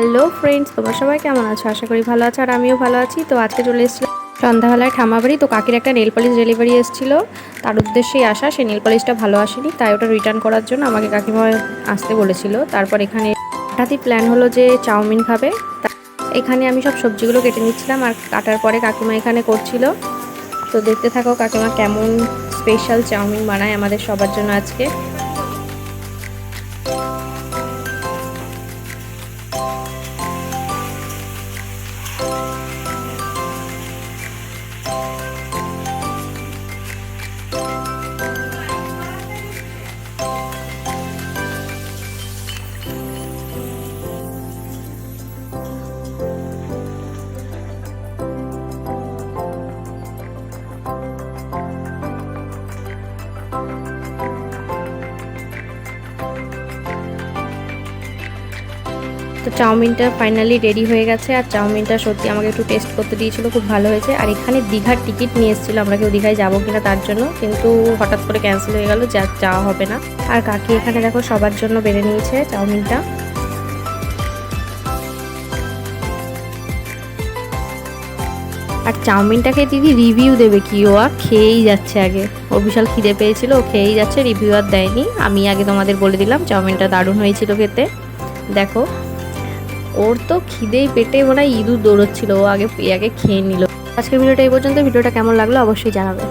Hello friends, তোমার সবাই কেমন আছো? আশা করি ভালো আছো আর আমিও ভালো আছি। তো আজকে চলে এসেছিলাম সন্ধ্যাবেলায় ঠামাবাড়ি তো কাকির একটা নেল পলিশ ডেলিভারি এসেছিল। তার উদ্দেশ্যেই আসা। সেই নেল পলিশটা ভালো আসেনি, তাই ওটা রিটার্ন করার জন্য আমাকে কাকিমা আসতে বলেছিল। তারপর এখানে হঠাৎই প্ল্যান হলো যে চাউমিন খাবে। এখানে আমি সব সবজিগুলো কেটে নিচ্ছিলাম আর কাটার পরে কাকিমা এখানে করছিল। তো দেখতে থাকো কাকিমা কেমন স্পেশাল চাউমিন বানায় আমাদের সবার জন্য আজকে। তো চাউমিনটা ফাইনালি রেডি হয়ে গেছে আর চাউমিনটা সত্যি আমাকে একটু টেস্ট করতে দিয়েছিল, খুব ভালো হয়েছে। আর এখানে দীঘার টিকিট নিয়ে এসেছিল, আমরা কেউ দীঘায় যাব কিনা তার জন্য, কিন্তু হঠাৎ করে ক্যান্সেল হয়ে গেল, যা, যাওয়া হবে না। আর কাকি এখানে দেখো সবার জন্য বেড়ে নিয়েছে চাউমিনটা। আর চাউমিনটাকে দিদি রিভিউ দেবে কি, ও আর খেয়েই যাচ্ছে আগে। ও বিশাল খিদে পেয়েছিল, ও খেয়েই যাচ্ছে রিভিউ আর দেয়নি। আমি আগে তোমাদের বলে দিলাম, চাউমিনটা দারুণ হয়েছিল খেতে। দেখো, ওর তো খিদেই পেটে মনে হয় ইঁদুর দৌড়চ্ছিল, ও আগে আগে খেয়ে নিল। আজকের ভিডিওটা এই পর্যন্ত, ভিডিওটা কেমন লাগল অবশ্যই জানাবে।